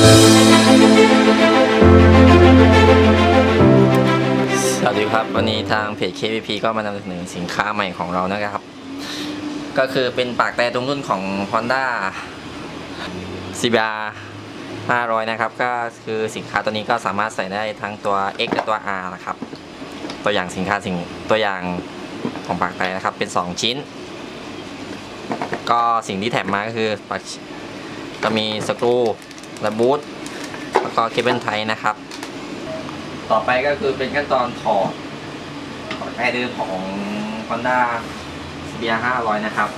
สวัสดีครับ วันนี้ทางเพจ KVP ก็มานำเสนอสินค้าใหม่ของเรานะครับ ก็คือเป็นปากแต่ตรงรุ่นของ Honda CBR 500 นะครับ ก็คือสินค้าตัวนี้ก็สามารถใส่ได้ทั้งตัว X และตัว R นะครับ ตัวอย่างสินค้าสิ่งตัวอย่างของปากแต่นะครับ เป็น 2 ชิ้น ก็สิ่งที่แถมมาก็คือปากก็มีสกรู และบูทแล้วก็เคเบิลไทนะครับ ต่อไปก็คือเป็นขั้นตอนถอดถอดแอร์เดิมของ Honda CBR 500 นะครับ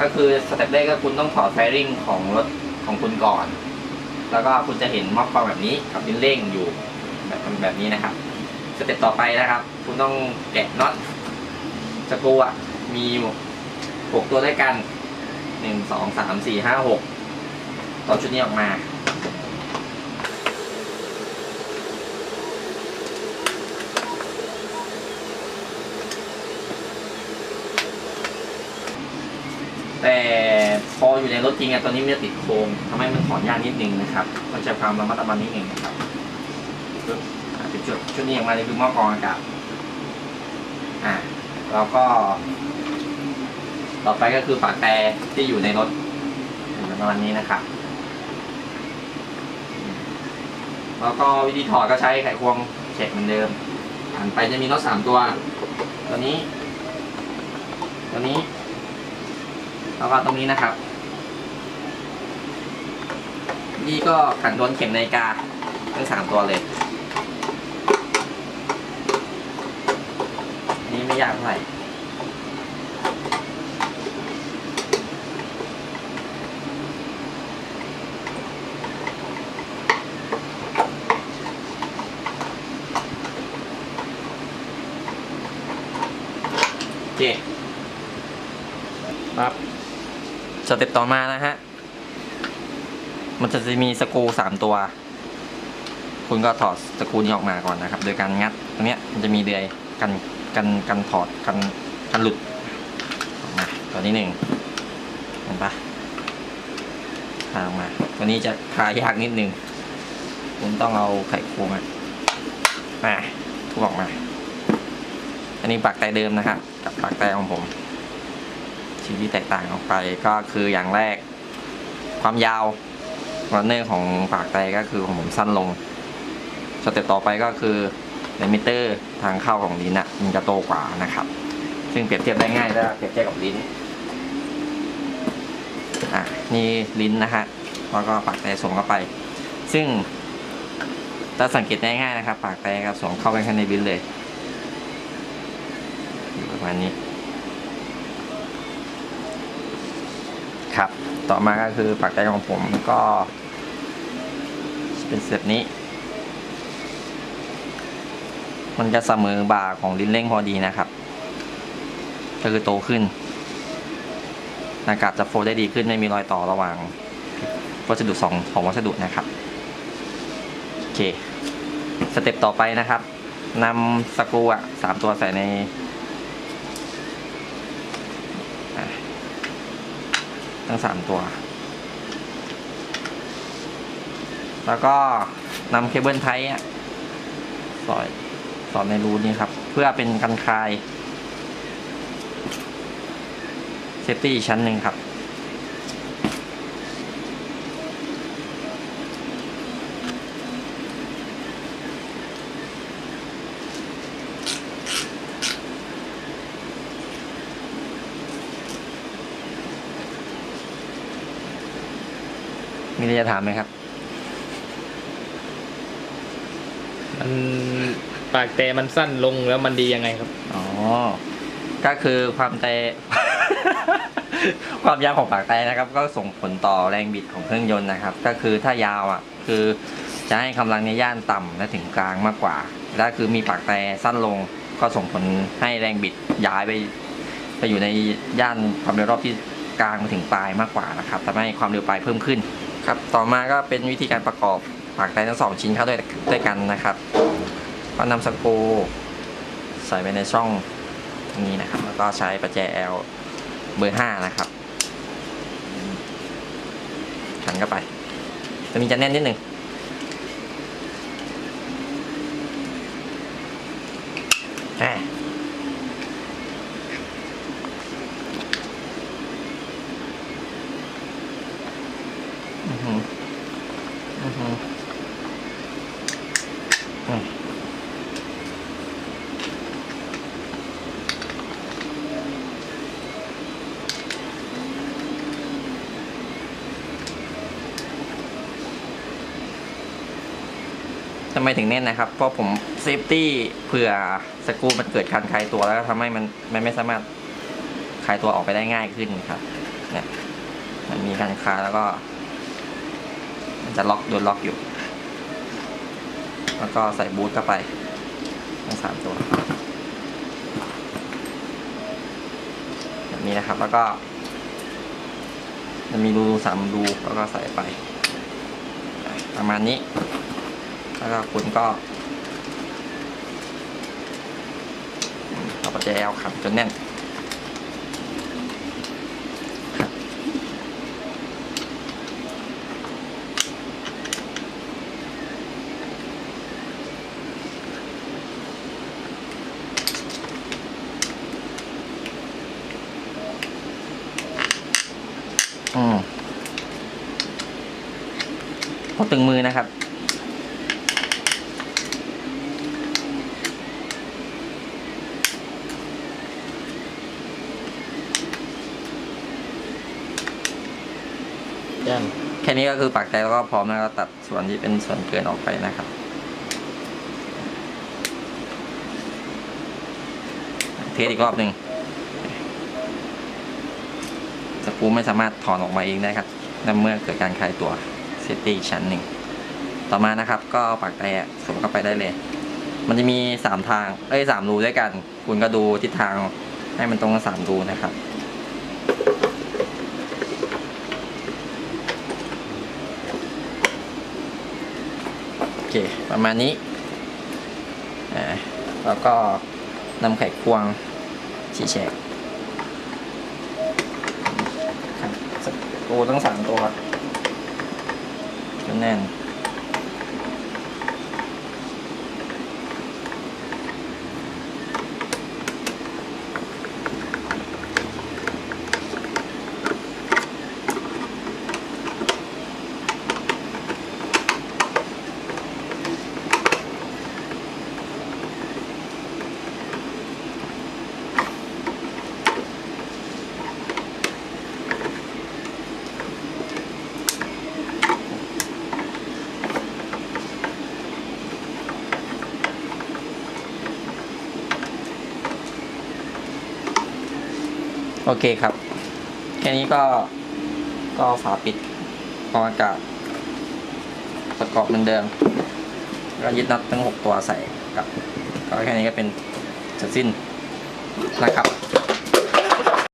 ก็คือสเต็ปแรกก็คุณต้องถอดไฟริ่งของรถของคุณก่อน แล้วก็คุณจะเห็นม็อกเปาแบบนี้กับเป็นเร่งอยู่แบบแบบนี้นะครับ สเต็ปต่อไปนะครับ คุณต้องแกะน็อตสกรูอะมีหกตัวด้วยกันหนึ่งสองสามสี่ห้าหกต่อชุดนี้ออกมา แต่พออยู่ในรถจริงอะตอนนี้มันจะติดโครงทำให้มันถอนยากนิดนึงนะครับ มันจะความระมัดระวังนิดนึงนะครับชุดอ่าเป็นชุดชุดนี้ออกมานี่คือหม้อกรองอากาศอ่าแล้วก็ ต่อไปก็คือฝาแต่ที่อยู่ในรถประมาณนี้นะครับ แล้วก็วิธีถอดก็ใช้ไขควงเช็คเหมือนเดิมหันไปจะมีน็อตสามตัว ตัวนี้ ตัวนี้ แล้วก็ตรงนี้นะครับ นี่ก็ขันโดนเข็มนาฬิกาทั้งสามตัวเลยนี่ไม่ยากเท่าไหร่โอเคครับ สเต็ปต่อมานะฮะ มันจะมีสกรูสามตัว คุณก็ถอดสกรูนี้ออกมาก่อนนะครับ โดยการงัดตรงเนี้ยมันจะมีเดือยกันกันกันถอดกันกันหลุดออกมาตัวนี้หนึ่งเห็นปะพาออกมา ตัวนี้จะพายากนิดนึง คุณต้องเอาไขควงอะมาทุบออกมา อันนี้ปากแต่เดิมนะครับกับปากแต่ของผม สิ่ที่แตกต่างออกไปก็คืออย่างแรก ความยาวรันเนอร์ของปากไตก็คือของผมสั้นลงสเต็ปต่อไปก็คือเลมิเตอร์ทางเข้าของลิ้นอะมันจะโตกว่านะครับ ซึ่งเปรียบเทียบได้ง่ายถ้าเปรียบเทียบกับลิ้นอะนี่ลิ้นนะฮะแล้วก็ปากไตส่งเข้าไป ซึ่งถ้าสังเกตได้ง่ายนะครับ ปากไตกับส่งเข้าไปข้างในลิ้นเลยประมาณนี้ ครับ ต่อมาก็คือปากใจของผมก็เป็นสเตปนี้ มันจะเสมอบ่าของลิ้นเร่งพอดีนะครับ ก็คือโตขึ้นอากาศจะโฟลได้ดีขึ้นไม่มีรอยต่อระหว่างวัสดุสองของวัสดุนะครับโอเคสเต็ปต่อไปนะครับนำสกรูอะสามตัวใส่ใน ทั้งสามตัว แล้วก็นำเคเบิลไทยอะสอดสอดในรูนี้ครับ เพื่อเป็นกันคลายเซฟตี้อีกชั้นหนึ่งครับ มีอะไรจะถามไหมครับ มันปากแต่มันสั้นลงแล้วมันดียังไงครับ อ๋อ ก็คือความแต่ความยาวของปากแต่นะครับ ก็ส่งผลต่อแรงบิดของเครื่องยนต์นะครับ ก็คือถ้ายาวอะ คือจะให้กำลังในย่านต่ำและถึงกลางมากกว่าถ้าคือมีปากแต่สั้นลง ก็ส่งผลให้แรงบิดย้ายไป ไปอยู่ในย่านความเร็วรอบที่กลางมาถึงปลายมากกว่านะครับทำให้ความเร็วปลายเพิ่มขึ้น ครับ ต่อมาก็เป็นวิธีการประกอบปากแต่ทั้งสองชิ้นเข้าด้วยด้วยกันนะครับก็นำสกรูใส่ไปในช่องตรงนี้นะครับ แล้วก็ใช้ประแจ L เบอร์5นะครับขันเข้าไปตัวนี้จะแน่นนิดหนึ่งอ่าอือหืออือหืออืม ทำไมถึงแน่นนะครับ เพราะผมเซฟตี้เผื่อสกรูมันเกิดการคลายตัวแล้วทำให้มันมันไม่สามารถคลายตัวออกไปได้ง่ายขึ้นครับเนี่ยมันมีการคลายแล้วก็ มันจะล็อกโดนล็อกอยู่ แล้วก็ใส่บูทเข้าไปทั้งสามตัวแบบนี้นะครับ แล้วก็มันมีรูสามรูแล้วก็ใส่ไป ประมาณนี้ แล้วก็คุณก็เอาปัจจัยเอาขันจนแน่น อืมพอตึงมือนะครับ ย่างแค่นี้ก็คือปักใจแล้วก็พร้อมแล้วก็ตัดส่วนที่เป็นส่วนเกินออกไปนะครับ เทสอีกรอบหนึ่ง สกรูไม่สามารถถอนออกมาเองได้ครับในเมื่อเกิดการคลายตัวเซฟตี้อีกชั้นหนึ่ง ต่อมานะครับก็เอาปักแต่สวมเข้าไปได้เลย มันจะมีสามทาง เอ้ยสามรูด้วยกัน คุณก็ดูทิศทางให้มันตรงกับสามรูนะครับโอเค ประมาณนี้อ่าแล้วก็นำไข่ควงฉีแฉกครับ ตัวตั้งสามตัวจนแน่น โอเคครับ แค่นี้ก็ก็ฝาปิดกรองอากาศประกอบเหมือนเดิมก็ยึดน็อตทั้งหกตัวใส่ครับ ก็แค่นี้ก็เป็นเสร็จสิ้นนะครับ